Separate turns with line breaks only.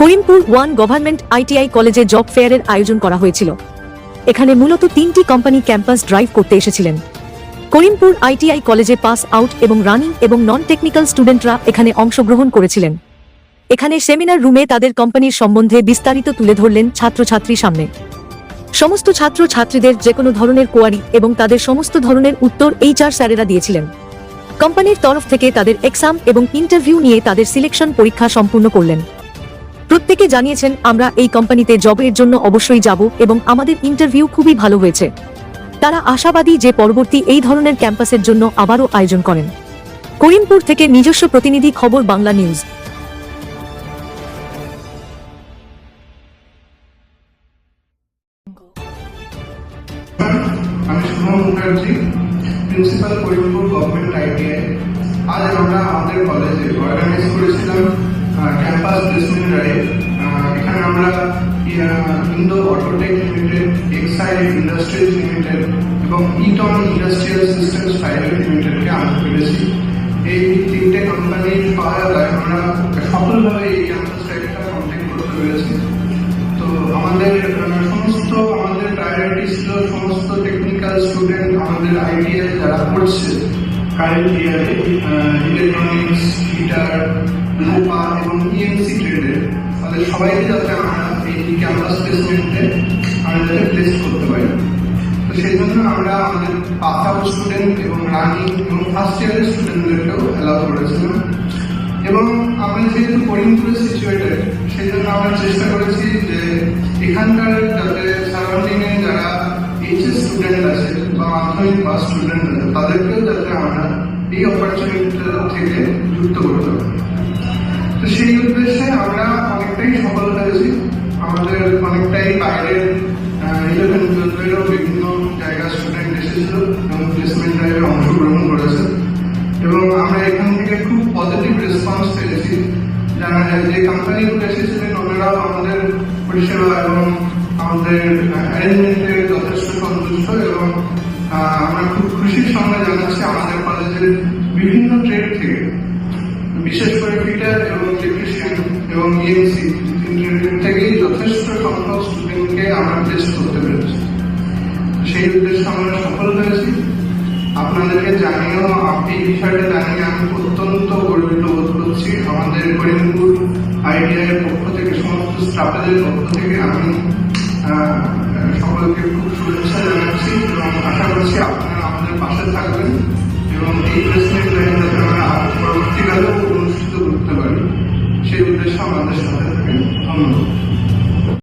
Karimpur one government ITI কলেজে job ফেয়ারের আয়োজন করা হয়েছিল। এখানে মূলত তিনটি কোম্পানি ক্যাম্পাস ড্রাইভ করতে এসেছিলেন। করিমপুর আইটিআই কলেজে পাস আউট এবং রানিং এবং নন টেকনিক্যাল স্টুডেন্টরা এখানে অংশগ্রহণ করেছিলেন। এখানে সেমিনার রুমে তাদের কোম্পানির সম্বন্ধে বিস্তারিত তুলে ধরলেন ছাত্রছাত্রীর সামনে। সমস্ত ছাত্র ছাত্রীদের যে কোনো ধরনের কোয়ারি এবং তাদের সমস্ত ধরনের উত্তর এইচআর স্যারেরা দিয়েছিলেন। কোম্পানির তরফ থেকে তাদের এক্সাম এবং ইন্টারভিউ নিয়ে তাদের সিলেকশন পরীক্ষা সম্পূর্ণ করলেন। প্রত্যেকে জানিয়েছেন, আমরা এই কোম্পানিতে জবের জন্য অবশ্যই যাব এবং আমাদের ইন্টারভিউ খুবই ভালো হয়েছে। তারা আশাবাদী যে পরবর্তী এই ধরনের ক্যাম্পাসের জন্য আবারও আয়োজন করেন। করিমপুর থেকে নিজস্ব প্রতিনিধি খবর, Bangla news.
Principal Karimpur government ITI আজ আমরা আমাদের কলেজে অর্গানাইজ করেছিলাম ক্যাম্পাস প্লেসমেন্ট এখানে আমরা Indo autotech limited Exide industries limited এবং ইটন ইন্ডাস্ট্রিয়াল সিস্টেমস প্রাইভেট লিমিটেডকে আনতে পেরেছি। এই তিনটে কোম্পানির সহায়তায় আমরা সফলভাবে এই ক্যাম্পাস ড্রাইভটা কমপ্লিট করতে পেরেছি। তো আমাদের সমস্ত, আমাদের প্রায়োরিটি ছিল সমস্ত টেকনিক্যাল স্টুডেন্ট আমাদের আইটিআই যারা পড়ছে কারেন্ট ইয়ারে ইলেকট্রনিক্স হিটার লোপা এবং ইএমসি ট্রেডে তাদের সবাইকে যাতে এই ক্যাম্পাস প্লেসমেন্টে আমরা যাতে প্লেস করতে পারি। তো সেই জন্য আমরা আমাদের পাস আউট স্টুডেন্ট এবং রানিং এবং ফার্স্ট ইয়ারের স্টুডেন্টদেরকেও অ্যালাউ করেছিলাম। এবং আমরা যেহেতু করিমপুরে সিচুয়েটেড সেই জন্য আমরা চেষ্টা করেছি যে এখানকার যাতে সারাউন্ডিং এ যারা এইচএস স্টুডেন্ট আছে বা মাধ্যমিক পাস স্টুডেন্ট আছে, তাদেরকেও যাতে আমরা এই অপরচুনিটি থেকে যুক্ত করতে পারি। সেই উদ্দেশ্যে আমরা অনেকটাই সফল হয়েছি আমাদের অনেকটাই বাইরের ইলেভেন বিভিন্ন জায়গার স্টুডেন্ট এসেছিল এবং প্লেসমেন্ট ড্রাইভে অংশগ্রহণ করেছে। এবং আমরা এখান থেকে খুব পজিটিভ রেসপন্স পেয়েছি। যারা যে কোম্পানিগুলো এসেছিলেন, ওনারাও আমাদের পরিষেবা এবং আমাদের অ্যারেঞ্জমেন্টে যথেষ্ট সন্তুষ্ট এবং আমরা খুব খুশির সঙ্গে জানাচ্ছি আমাদের কলেজের বিভিন্ন ট্রেড থেকে বিশেষ করে ফিটার এবং এবং ইএমসি থেকেই যথেষ্ট সংখ্যক স্টুডেন্টকে আমরা টেস্ট করতে পেরেছি। সেই উদ্দেশ্যে আমরা সফল হয়েছি। আপনাদেরকে জানিয়েও এই জানিয়ে আমি অত্যন্ত গর্বিত বোধ করছি। আমাদের করিমপুর আইডিআই এর পক্ষ থেকে, সমস্ত স্টাফেদের পক্ষ থেকে আমি সকলকে খুব শুভেচ্ছা